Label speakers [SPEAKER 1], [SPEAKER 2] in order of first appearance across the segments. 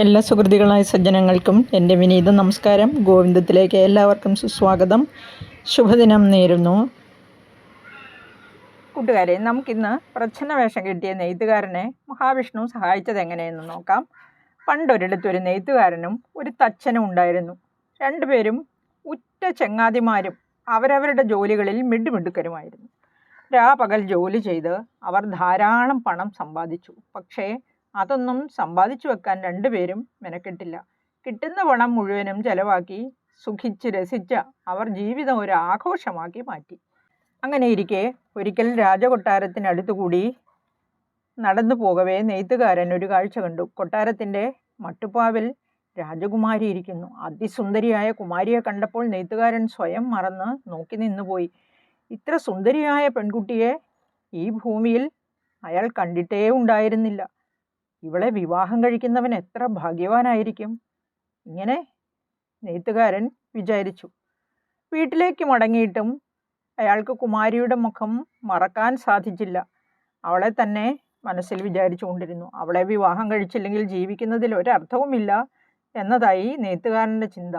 [SPEAKER 1] എല്ലാ സുഹൃത്തുക്കളായ സജ്ജനങ്ങൾക്കും എന്റെ വിനീത നമസ്കാരം. ഗോവിന്ദത്തിലേക്ക് എല്ലാവർക്കും സുസ്വാഗതം. ശുഭദിനം നേരുന്നു. കൂട്ടുകാരെ നമുക്കിന്ന് പ്രച്ഛന്ന വേഷം കിട്ടിയ നെയ്ത്തുകാരനെ മഹാവിഷ്ണു സഹായിച്ചത് എങ്ങനെയെന്ന് നോക്കാം. പണ്ടൊരിടത്ത് ഒരു നെയ്ത്തുകാരനും ഒരു തച്ചനും ഉണ്ടായിരുന്നു. രണ്ടുപേരും ഉറ്റ ചെങ്ങാതിമാരും അവരവരുടെ ജോലികളിൽ മിടുമിടുക്കരുമായിരുന്നു. രാപകൽ ജോലി ചെയ്ത് അവർ ധാരാളം പണം സമ്പാദിച്ചു. പക്ഷേ അതൊന്നും സമ്പാദിച്ചു വെക്കാൻ രണ്ടുപേരും മെനക്കെട്ടില്ല. കിട്ടുന്ന പണം മുഴുവനും ചെലവാക്കി സുഖിച്ച് രസിച്ച അവർ ജീവിതം ഒരു ആഘോഷമാക്കി മാറ്റി. അങ്ങനെ ഇരിക്കെ ഒരിക്കൽ രാജകൊട്ടാരത്തിനടുത്തുകൂടി നടന്നു പോകവേ നെയ്ത്തുകാരൻ ഒരു കാഴ്ച കണ്ടു. കൊട്ടാരത്തിന്റെ മട്ടുപ്പാവിൽ രാജകുമാരി ഇരിക്കുന്നു. അതിസുന്ദരിയായ കുമാരിയെ കണ്ടപ്പോൾ നെയ്ത്തുകാരൻ സ്വയം മറന്ന് നോക്കി നിന്നുപോയി. ഇത്ര സുന്ദരിയായ പെൺകുട്ടിയെ ഈ ഭൂമിയിൽ അയാൾ കണ്ടിട്ടേ ഉണ്ടായിരുന്നില്ല. ഇവളെ വിവാഹം കഴിക്കുന്നവൻ എത്ര ഭാഗ്യവാനായിരിക്കും? ഇങ്ങനെ നെയ്ത്തുകാരൻ വിചാരിച്ചു. വീട്ടിലേക്ക് മടങ്ങിയിട്ടും അയാൾക്ക് കുമാരിയുടെ മുഖം മറക്കാൻ സാധിച്ചില്ല. അവളെ തന്നെ മനസ്സിൽ വിചാരിച്ചുകൊണ്ടിരുന്നു. അവളെ വിവാഹം കഴിച്ചില്ലെങ്കിൽ ജീവിക്കുന്നതിൽ ഒരർത്ഥവുമില്ല എന്നതായി നെയ്ത്തുകാരന്റെ ചിന്ത.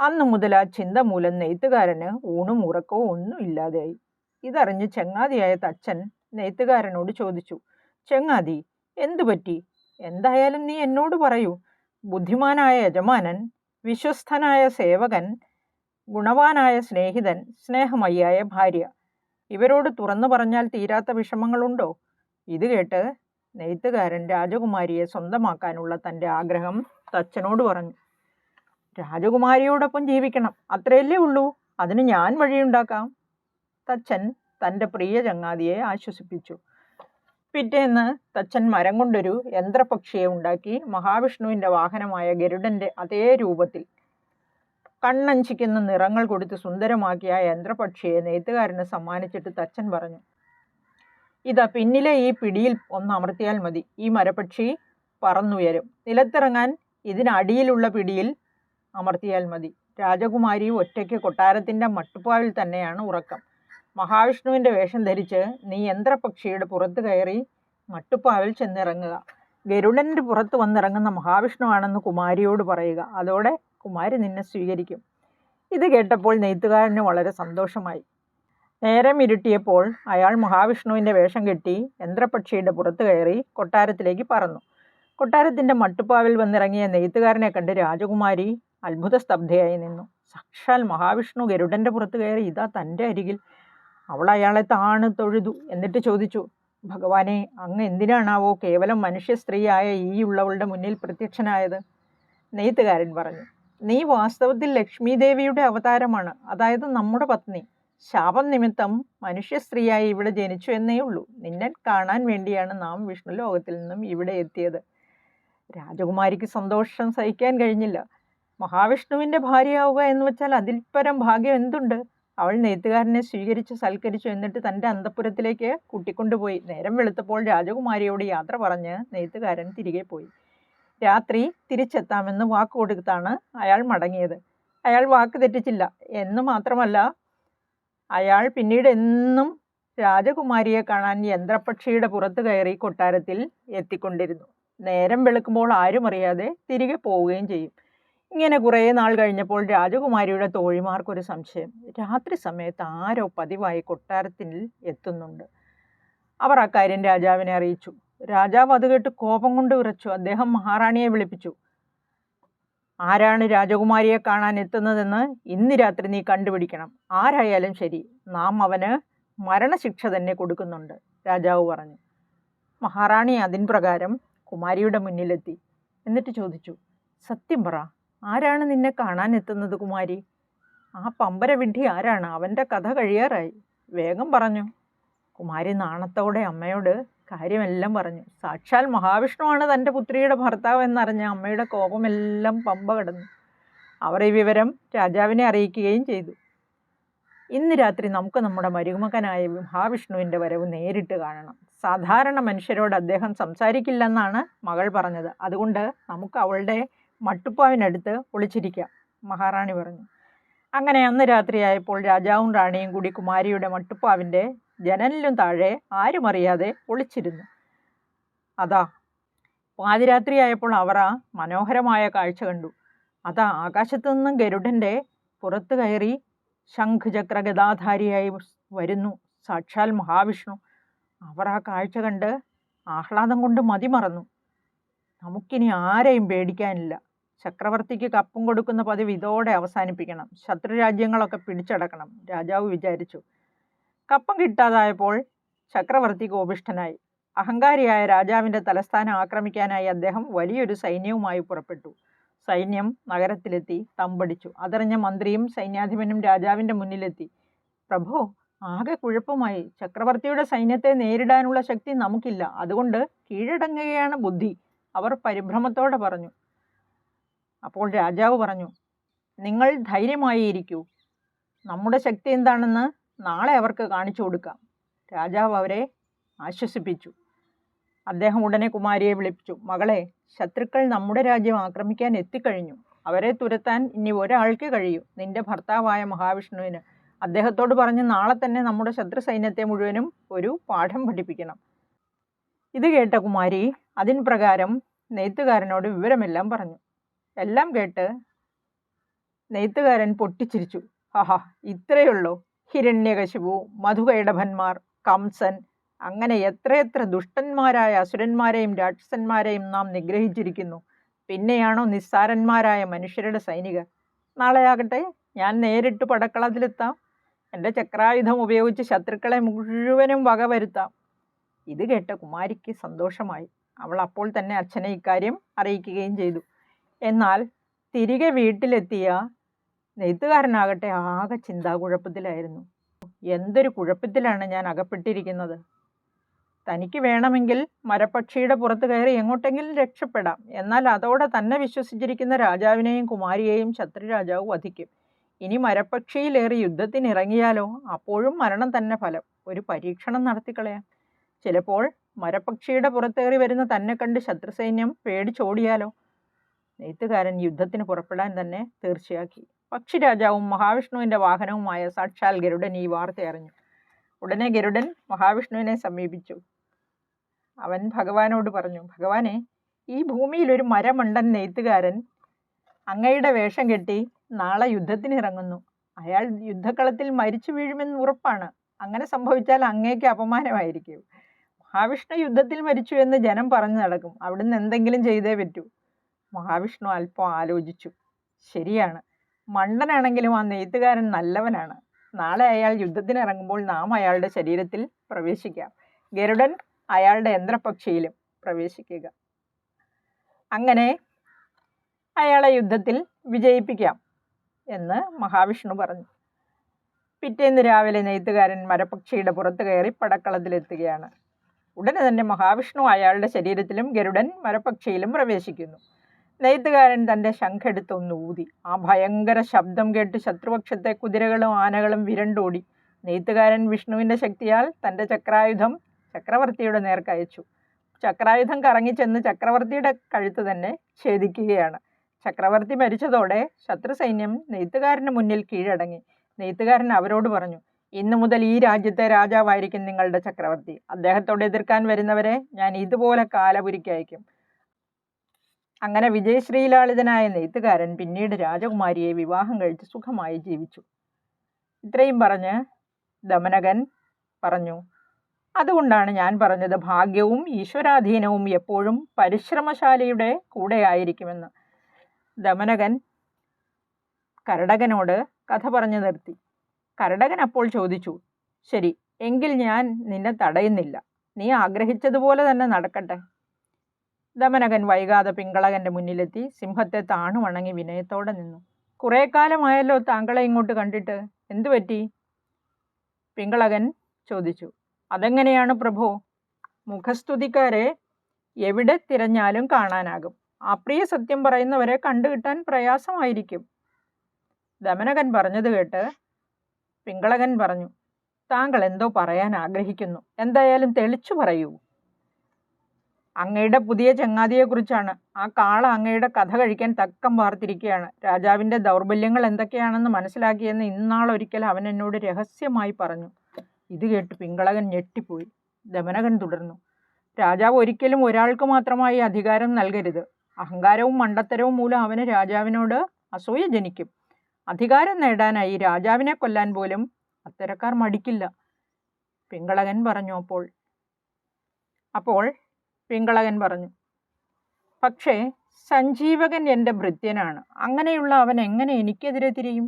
[SPEAKER 1] അന്നു മുതൽ ആ ചിന്ത മൂലം നെയ്ത്തുകാരന് ഊണും ഉറക്കവും ഒന്നും ഇല്ലാതെയായി. ഇതറിഞ്ഞ് ചെങ്ങാതിയായ തച്ചൻ നെയ്ത്തുകാരനോട് ചോദിച്ചു ചെങ്ങാതി എന്തു പറ്റി? എന്തായാലും നീ എന്നോട് പറയൂ. ബുദ്ധിമാനായ യജമാനൻ വിശ്വസ്തനായ സേവകൻ ഗുണവാനായ സ്നേഹിതൻ സ്നേഹമയ്യായ ഭാര്യ. ഇവരോട് തുറന്നു പറഞ്ഞാൽ തീരാത്ത വിഷമങ്ങളുണ്ടോ? ഇത് കേട്ട് നെയ്ത്തുകാരൻ രാജകുമാരിയെ സ്വന്തമാക്കാനുള്ള തന്റെ ആഗ്രഹം തച്ചനോട് പറഞ്ഞു. രാജകുമാരിയോടൊപ്പം ജീവിക്കണം അത്രയല്ലേ ഉള്ളൂ. അതിന് ഞാൻ വഴിയുണ്ടാക്കാം. തച്ചൻ തന്റെ പ്രിയ ചങ്ങാതിയെ ആശ്വസിപ്പിച്ചു. പിറ്റേന്ന് തച്ചൻ മരം കൊണ്ടൊരു യന്ത്രപക്ഷിയെ ഉണ്ടാക്കി മഹാവിഷ്ണുവിന്റെ വാഹനമായ ഗരുഡന്റെ അതേ രൂപത്തിൽ കണ്ണഞ്ചിക്കുന്ന നിറങ്ങൾ കൊടുത്ത് സുന്ദരമാക്കിയ ആ യന്ത്രപക്ഷിയെ നെയ്ത്തുകാരന് സമ്മാനിച്ചിട്ട് തച്ചൻ പറഞ്ഞു ഇതാ പിന്നിലെ ഈ പിടിയിൽ ഒന്ന് അമർത്തിയാൽ മതി. ഈ മരപക്ഷി പറന്നുയരും. നിലത്തിറങ്ങാൻ ഇതിനടിയിലുള്ള പിടിയിൽ അമർത്തിയാൽ മതി. രാജകുമാരി ഒറ്റയ്ക്ക് കൊട്ടാരത്തിന്റെ മട്ടുപ്പാവിൽ തന്നെയാണ് ഉറക്കം. മഹാവിഷ്ണുവിന്റെ വേഷം ധരിച്ച് നീ യന്ത്രപക്ഷിയുടെ പുറത്ത് കയറി മട്ടുപ്പാവിൽ ചെന്നിറങ്ങുക. ഗരുഡന്റെ പുറത്ത് വന്നിറങ്ങുന്ന മഹാവിഷ്ണുവാണെന്ന് കുമാരിയോട് പറയുക. അതോടെ കുമാരി നിന്നെ സ്വീകരിക്കും. ഇത് കേട്ടപ്പോൾ നെയ്ത്തുകാരന് വളരെ സന്തോഷമായി. നേരം ഇരുട്ടിയപ്പോൾ അയാൾ മഹാവിഷ്ണുവിന്റെ വേഷം കെട്ടി യന്ത്രപക്ഷിയുടെ പുറത്ത് കയറി കൊട്ടാരത്തിലേക്ക് പറന്നു. കൊട്ടാരത്തിന്റെ മട്ടുപ്പാവിൽ വന്നിറങ്ങിയ നെയ്ത്തുകാരനെ കണ്ട് രാജകുമാരി അത്ഭുത സ്തബ്ധയായി നിന്നു. സാക്ഷാൽ മഹാവിഷ്ണു ഗരുഡന്റെ പുറത്ത് കയറി ഇതാ തന്റെ അരികിൽ അവൾ അയാളെ താണ് തൊഴുതു. എന്നിട്ട് ചോദിച്ചു ഭഗവാനെ അങ്ങ് എന്തിനാണാവോ കേവലം മനുഷ്യ സ്ത്രീയായ ഈ ഉള്ളവളുടെ മുന്നിൽ പ്രത്യക്ഷനായത്? നെയ്ത്തുകാരൻ പറഞ്ഞു നീ വാസ്തവത്തിൽ ലക്ഷ്മി ദേവിയുടെ അവതാരമാണ്. അതായത് നമ്മുടെ പത്നി. ശാപം നിമിത്തം മനുഷ്യ സ്ത്രീയായി ഇവിടെ ജനിച്ചു എന്നേ ഉള്ളൂ. നിന്നെ കാണാൻ വേണ്ടിയാണ് നാം വിഷ്ണു ലോകത്തിൽ നിന്നും ഇവിടെ എത്തിയത്. രാജകുമാരിക്ക് സന്തോഷം സഹിക്കാൻ കഴിഞ്ഞില്ല. മഹാവിഷ്ണുവിന്റെ ഭാര്യയാവുക എന്ന് വെച്ചാൽ അതിൽ പരം ഭാഗ്യം എന്തുണ്ട്? അവൾ നെയ്ത്തുകാരനെ സ്വീകരിച്ച് സൽക്കരിച്ചു എന്നിട്ട് തന്റെ അന്തപുരത്തിലേക്ക് കൂട്ടിക്കൊണ്ടുപോയി. നേരം വെളുത്തപ്പോൾ രാജകുമാരിയോട് യാത്ര പറഞ്ഞ് നെയ്ത്തുകാരൻ തിരികെ പോയി. രാത്രി തിരിച്ചെത്താമെന്ന് വാക്ക് കൊടുത്താണ് അയാൾ മടങ്ങിയത്. അയാൾ വാക്ക് തെറ്റിച്ചില്ല. എന്ന് മാത്രമല്ല അയാൾ പിന്നീട് എന്നും രാജകുമാരിയെ കാണാൻ യന്ത്രപക്ഷിയുടെ പുറത്ത് കയറി കൊട്ടാരത്തിൽ എത്തിക്കൊണ്ടിരുന്നു. നേരം വെളുക്കുമ്പോൾ ആരും അറിയാതെ തിരികെ പോവുകയും ചെയ്യും. ഇങ്ങനെ കുറേ നാൾ കഴിഞ്ഞപ്പോൾ രാജകുമാരിയുടെ തോഴിമാർക്കൊരു സംശയം. രാത്രി സമയത്ത് ആരോ പതിവായി കൊട്ടാരത്തിൽ എത്തുന്നുണ്ട്. അവർ അക്കാര്യം രാജാവിനെ അറിയിച്ചു. രാജാവ് അത് കേട്ട് കോപം കൊണ്ട് വിറച്ചു. അദ്ദേഹം മഹാറാണിയെ വിളിപ്പിച്ചു. ആരാണ് രാജകുമാരിയെ കാണാൻ എത്തുന്നതെന്ന് ഇന്ന് രാത്രി നീ കണ്ടുപിടിക്കണം. ആരായാലും ശരി നാം അവന് മരണശിക്ഷ തന്നെ കൊടുക്കുന്നുണ്ട് രാജാവ് പറഞ്ഞു. മഹാറാണി അതിൻ പ്രകാരം കുമാരിയുടെ മുന്നിലെത്തി. എന്നിട്ട് ചോദിച്ചു സത്യം പറ ആരാണ് നിന്നെ കാണാൻ എത്തുന്നത് കുമാരി? ആ പമ്പര വിഡ്ഢി ആരാണ്? അവന്റെ കഥ കഴിയാറായി. വേഗം പറഞ്ഞു. കുമാരി നാണത്തോടെ അമ്മയോട് കാര്യമെല്ലാം പറഞ്ഞു. സാക്ഷാൽ മഹാവിഷ്ണുവാണ് തന്റെ പുത്രിയുടെ ഭർത്താവ് എന്നറിഞ്ഞ അമ്മയുടെ കോപമെല്ലാം പമ്പ കടന്നു. അവർ ഈ വിവരം രാജാവിനെ അറിയിക്കുകയും ചെയ്തു. ഇന്ന് രാത്രി നമുക്ക് നമ്മുടെ മരുമകനായ മഹാവിഷ്ണുവിന്റെ വരവ് നേരിട്ട് കാണണം. സാധാരണ മനുഷ്യരോട് അദ്ദേഹം സംസാരിക്കില്ലെന്നാണ് മകൾ പറഞ്ഞത്. അതുകൊണ്ട് നമുക്ക് അവളുടെ മട്ടുപ്പാവിനടുത്ത് ഒളിച്ചിരിക്കാം മഹാറാണി പറഞ്ഞു. അങ്ങനെ അന്ന് രാത്രിയായപ്പോൾ രാജാവും റാണിയും കൂടി കുമാരിയുടെ മട്ടുപ്പാവിന്റെ ജനലിലും താഴെ ആരും അറിയാതെ ഒളിച്ചിരുന്നു. അതാ പാതിരാത്രിയായപ്പോൾ അവർ ആ മനോഹരമായ കാഴ്ച കണ്ടു. അതാ ആകാശത്തു നിന്നും ഗരുഡന്റെ പുറത്ത് കയറി ശംഖുചക്ര ഗതാധാരിയായി വരുന്നു സാക്ഷാൽ മഹാവിഷ്ണു. അവർ ആ കാഴ്ച കണ്ട് ആഹ്ലാദം കൊണ്ട് മതിമറന്നു. നമുക്കിനി ആരെയും പേടിക്കാനില്ല. ചക്രവർത്തിക്ക് കപ്പും കൊടുക്കുന്ന പതിവ് ഇതോടെ അവസാനിപ്പിക്കണം. ശത്രുരാജ്യങ്ങളൊക്കെ പിടിച്ചടക്കണം രാജാവ് വിചാരിച്ചു. കപ്പം കിട്ടാതായപ്പോൾ ചക്രവർത്തി കോപിഷ്ഠനായി അഹങ്കാരിയായ രാജാവിന്റെ തലസ്ഥാനം ആക്രമിക്കാനായി അദ്ദേഹം വലിയൊരു സൈന്യവുമായി പുറപ്പെട്ടു. സൈന്യം നഗരത്തിലെത്തി തമ്പടിച്ചു. അതറിഞ്ഞ മന്ത്രിയും സൈന്യാധിപനും രാജാവിന്റെ മുന്നിലെത്തി. പ്രഭോ ആകെ കുഴപ്പമായി. ചക്രവർത്തിയുടെ സൈന്യത്തെ നേരിടാനുള്ള ശക്തി നമുക്കില്ല. അതുകൊണ്ട് കീഴടങ്ങുകയാണ് ബുദ്ധി അവർ പരിഭ്രമത്തോടെ പറഞ്ഞു. അപ്പോൾ രാജാവ് പറഞ്ഞു നിങ്ങൾ ധൈര്യമായി ഇരിക്കൂ നമ്മുടെ ശക്തി എന്താണെന്ന് നാളെ അവർക്ക് കാണിച്ചു കൊടുക്കാം. രാജാവ് അവരെ ആശ്വസിപ്പിച്ചു. അദ്ദേഹം ഉടനെ കുമാരിയെ വിളിപ്പിച്ചു മകളെ ശത്രുക്കൾ നമ്മുടെ രാജ്യം ആക്രമിക്കാൻ എത്തിക്കഴിഞ്ഞു. അവരെ തുരത്താൻ ഇനി ഒരാൾക്ക് കഴിയൂ. നിന്റെ ഭർത്താവായ മഹാവിഷ്ണുവിന് അദ്ദേഹത്തോട് പറഞ്ഞ് നാളെ തന്നെ നമ്മുടെ ശത്രു സൈന്യത്തെ മുഴുവനും ഒരു പാഠം പഠിപ്പിക്കണം. ഇത് കേട്ട കുമാരി അതിൻ പ്രകാരം നെയ്ത്തുകാരനോട് വിവരമെല്ലാം പറഞ്ഞു. എല്ലാം കേട്ട് നെയ്ത്തുകാരൻ പൊട്ടിച്ചിരിച്ചു. ആഹാ ഇത്രയുള്ളൂ. ഹിരണ്യകശിപു മധുകൈടഭന്മാർ കംസൻ അങ്ങനെ എത്രയെത്ര ദുഷ്ടന്മാരായ അസുരന്മാരെയും രാക്ഷസന്മാരെയും നാം നിഗ്രഹിച്ചിരിക്കുന്നു. പിന്നെയാണോ നിസ്സാരന്മാരായ മനുഷ്യരുടെ സൈനികർ? നാളെയാകട്ടെ ഞാൻ നേരിട്ട് പടക്കളത്തിലെത്താം. എന്റെ ചക്രായുധം ഉപയോഗിച്ച് ശത്രുക്കളെ മുഴുവനും വകവരുത്താം ഇത് കേട്ട കുമാരിക്ക് സന്തോഷമായി. അവൾ അപ്പോൾ തന്നെ അച്ഛനെ ഇക്കാര്യം അറിയിക്കുകയും ചെയ്തു. എന്നാൽ തിരികെ വീട്ടിലെത്തിയ നെയ്ത്തുകാരനാകട്ടെ ആകെ ചിന്താകുഴപ്പത്തിലായിരുന്നു. എന്തൊരു കുഴപ്പത്തിലാണ് ഞാൻ അകപ്പെട്ടിരിക്കുന്നത്? തനിക്ക് വേണമെങ്കിൽ മരപ്പക്ഷിയുടെ പുറത്ത് കയറി എങ്ങോട്ടെങ്കിലും രക്ഷപ്പെടാം. എന്നാൽ അതോടെ തന്നെ വിശ്വസിച്ചിരിക്കുന്ന രാജാവിനെയും കുമാരിയെയും ശത്രുരാജാവ് വധിക്കും. ഇനി മരപ്പക്ഷിയിലേറി യുദ്ധത്തിനിറങ്ങിയാലോ? അപ്പോഴും മരണം തന്നെ ഫലം. ഒരു പരീക്ഷണം നടത്തിക്കളയാം. ചിലപ്പോൾ മരപ്പക്ഷിയുടെ പുറത്തേറി വരുന്ന തന്നെ കണ്ട് ശത്രുസൈന്യം പേടിച്ചോടിയാലോ? നെയ്ത്തുകാരൻ യുദ്ധത്തിന് പുറപ്പെടാൻ തന്നെ തീർച്ചയാക്കി. പക്ഷിരാജാവും മഹാവിഷ്ണുവിന്റെ വാഹനവുമായ സാക്ഷാൽ ഗരുഡൻ ഈ വാർത്ത അറിഞ്ഞു. ഉടനെ ഗരുഡൻ മഹാവിഷ്ണുവിനെ സമീപിച്ചു. അവൻ ഭഗവാനോട് പറഞ്ഞു ഭഗവാനെ ഈ ഭൂമിയിൽ ഒരു മരമണ്ടൻ നെയ്ത്തുകാരൻ അങ്ങയുടെ വേഷം കെട്ടി നാളെ യുദ്ധത്തിന് ഇറങ്ങുന്നു. അയാൾ യുദ്ധക്കളത്തിൽ മരിച്ചു വീഴുമെന്ന് ഉറപ്പാണ്. അങ്ങനെ സംഭവിച്ചാൽ അങ്ങേക്ക് അപമാനമായിരിക്കും. മഹാവിഷ്ണു യുദ്ധത്തിൽ മരിച്ചു എന്ന് ജനം പറഞ്ഞു നടക്കും. അവിടുന്ന് എന്തെങ്കിലും ചെയ്തേ പറ്റൂ. മഹാവിഷ്ണു അല്പം ആലോചിച്ചു. ശരിയാണ്. മണ്ടനാണെങ്കിലും ആ നെയ്ത്തുകാരൻ നല്ലവനാണ്. നാളെ അയാൾ യുദ്ധത്തിനിറങ്ങുമ്പോൾ നാം അയാളുടെ ശരീരത്തിൽ പ്രവേശിക്കാം. ഗരുഡൻ അയാളുടെ യന്ത്രപക്ഷിയിലും പ്രവേശിക്കുക. അങ്ങനെ അയാളെ യുദ്ധത്തിൽ വിജയിപ്പിക്കാം എന്ന് മഹാവിഷ്ണു പറഞ്ഞു. പിറ്റേന്ന് രാവിലെ നെയ്ത്തുകാരൻ മരപക്ഷിയുടെ പുറത്ത് കയറി പടക്കളത്തിലെത്തുകയാണ്. ഉടനെ തന്നെ മഹാവിഷ്ണു അയാളുടെ ശരീരത്തിലും ഗരുഡൻ മരപക്ഷിയിലും പ്രവേശിക്കുന്നു. നെയ്ത്തുകാരൻ തന്റെ ശംഖെടുത്തൊന്ന് ഊതി. ആ ഭയങ്കര ശബ്ദം കേട്ട് ശത്രുപക്ഷത്തെ കുതിരകളും ആനകളും വിരണ്ടോടി. നെയ്ത്തുകാരൻ വിഷ്ണുവിന്റെ ശക്തിയാൽ തന്റെ ചക്രായുധം ചക്രവർത്തിയുടെ നേർക്കയച്ചു ചക്രായുധം കറങ്ങിച്ചെന്ന് ചക്രവർത്തിയുടെ കഴുത്ത് തന്നെ ഛേദിക്കുകയാണ്. ചക്രവർത്തി മരിച്ചതോടെ ശത്രു സൈന്യം നെയ്ത്തുകാരന് മുന്നിൽ കീഴടങ്ങി. നെയ്ത്തുകാരൻ അവരോട് പറഞ്ഞു ഇന്നു മുതൽ ഈ രാജ്യത്തെ രാജാവായിരിക്കും നിങ്ങളുടെ ചക്രവർത്തി. അദ്ദേഹത്തോട് എതിർക്കാൻ വരുന്നവരെ ഞാൻ ഇതുപോലെ കാലപുരിക്കയക്കും അങ്ങനെ വിജയശ്രീലാളിതനായ നെയ്ത്തുകാരൻ പിന്നീട് രാജകുമാരിയെ വിവാഹം കഴിച്ച് സുഖമായി ജീവിച്ചു. ഇത്രയും പറഞ്ഞ് ദമനകൻ പറഞ്ഞു അതുകൊണ്ടാണ് ഞാൻ പറഞ്ഞത് ഭാഗ്യവും ഈശ്വരാധീനവും എപ്പോഴും പരിശ്രമശാലിയുടെ കൂടെ ആയിരിക്കുമെന്ന് ദമനകൻ കരടകനോട് കഥ പറഞ്ഞു നിർത്തി. കരടകൻ അപ്പോൾ ചോദിച്ചു ശരി എങ്കിൽ ഞാൻ നിന്നെ തടയുന്നില്ല. നീ ആഗ്രഹിച്ചതുപോലെ തന്നെ നടക്കട്ടെ. ദമനകൻ വൈകാതെ പിങ്കളകന്റെ മുന്നിലെത്തി സിംഹത്തെ താണു വണങ്ങി വിനയത്തോടെ നിന്നു. കുറേ കാലമായല്ലോ താങ്കളെ ഇങ്ങോട്ട് കണ്ടിട്ട്. എന്തു പറ്റി? പിങ്കളകൻ ചോദിച്ചു. അതെങ്ങനെയാണ് പ്രഭു? മുഖസ്തുതിക്കാരെ എവിടെ തിരഞ്ഞാലും കാണാനാകും. അപ്രിയ സത്യം പറയുന്നവരെ കണ്ടുകിട്ടാൻ പ്രയാസമായിരിക്കും. ദമനകൻ പറഞ്ഞത് കേട്ട് പിങ്കളകൻ പറഞ്ഞു താങ്കൾ എന്തോ പറയാൻ ആഗ്രഹിക്കുന്നു. എന്തായാലും തെളിച്ചു പറയൂ. അങ്ങയുടെ പുതിയ ചങ്ങാതിയെക്കുറിച്ചാണ്. ആ കാള അങ്ങയുടെ കഥ കഴിക്കാൻ തക്കം പാർത്തിരിക്കുകയാണ് രാജാവിന്റെ ദൗർബല്യങ്ങൾ എന്തൊക്കെയാണെന്ന് മനസ്സിലാക്കിയെന്ന് ഇന്നാളൊരിക്കൽ അവൻ എന്നോട് രഹസ്യമായി പറഞ്ഞു. ഇത് കേട്ട് പിങ്കളകൻ ഞെട്ടിപ്പോയി. ദമനകൻ തുടർന്നു. രാജാവ് ഒരിക്കലും ഒരാൾക്ക് മാത്രമായി അധികാരം നൽകരുത്. അഹങ്കാരവും മണ്ടത്തരവും മൂലം അവന് രാജാവിനോട് അസൂയ ജനിക്കും. അധികാരം നേടാനായി രാജാവിനെ കൊല്ലാൻ പോലും അത്തരക്കാർ മടിക്കില്ല. പിങ്കളകൻ പറഞ്ഞു അപ്പോൾ അപ്പോൾ പിങ്കളകൻ പറഞ്ഞു പക്ഷേ സഞ്ജീവകൻ എന്റെ ഭൃത്യനാണ്. അങ്ങനെയുള്ള അവൻ എങ്ങനെ എനിക്കെതിരെ തിരിയും?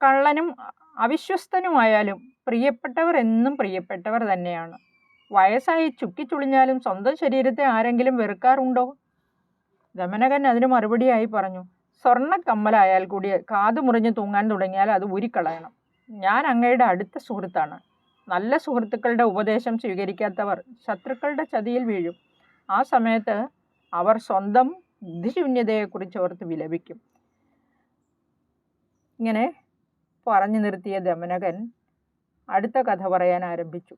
[SPEAKER 1] കള്ളനും അവിശ്വസ്തനുമായാലും പ്രിയപ്പെട്ടവർ എന്നും പ്രിയപ്പെട്ടവർ തന്നെയാണ്. വയസ്സായി ചുക്കിച്ചുളിഞ്ഞാലും സ്വന്തം ശരീരത്തെ ആരെങ്കിലും വെറുക്കാറുണ്ടോ? ദമനകൻ അതിന് മറുപടിയായി പറഞ്ഞു സ്വർണ കമ്മലായാൽ കൂടി കാതു മുറിഞ്ഞ് തൂങ്ങാൻ തുടങ്ങിയാൽ അത് ഊരിക്കളയണം ഞാൻ അങ്ങയുടെ അടുത്ത സുഹൃത്താണ്. നല്ല സുഹൃത്തുക്കളുടെ ഉപദേശം സ്വീകരിക്കാത്തവർ ശത്രുക്കളുടെ ചതിയിൽ വീഴും. ആ സമയത്ത് അവർ സ്വന്തം ബുദ്ധിശൂന്യതയെക്കുറിച്ച് ഓർത്ത് വിലപിക്കും. ഇങ്ങനെ പറഞ്ഞു നിർത്തിയ ദമനകൻ അടുത്ത കഥ പറയാൻ ആരംഭിച്ചു.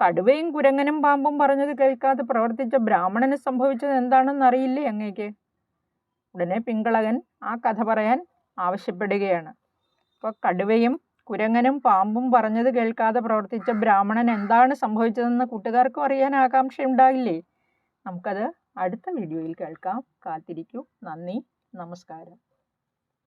[SPEAKER 1] കടുവയും കുരങ്ങനും പാമ്പും പറഞ്ഞത് കേൾക്കാതെ പ്രവർത്തിച്ച ബ്രാഹ്മണന് സംഭവിച്ചത് എന്താണെന്ന് അറിയില്ലേ അങ്ങേക്ക്? ഉടനെ പിങ്കളകൻ ആ കഥ പറയാൻ ആവശ്യപ്പെടുകയാണ്. അപ്പോൾ കടുവയും കുരങ്ങനും പാമ്പും പറഞ്ഞത് കേൾക്കാതെ പ്രവർത്തിച്ച ബ്രാഹ്മണൻ എന്താണ് സംഭവിച്ചതെന്ന് കൂട്ടുകാർക്കും അറിയാൻ ആകാംക്ഷയുണ്ടായില്ലേ നമുക്കത് അടുത്ത വീഡിയോയിൽ കേൾക്കാം. കാത്തിരിക്കൂ. നന്ദി. നമസ്കാരം.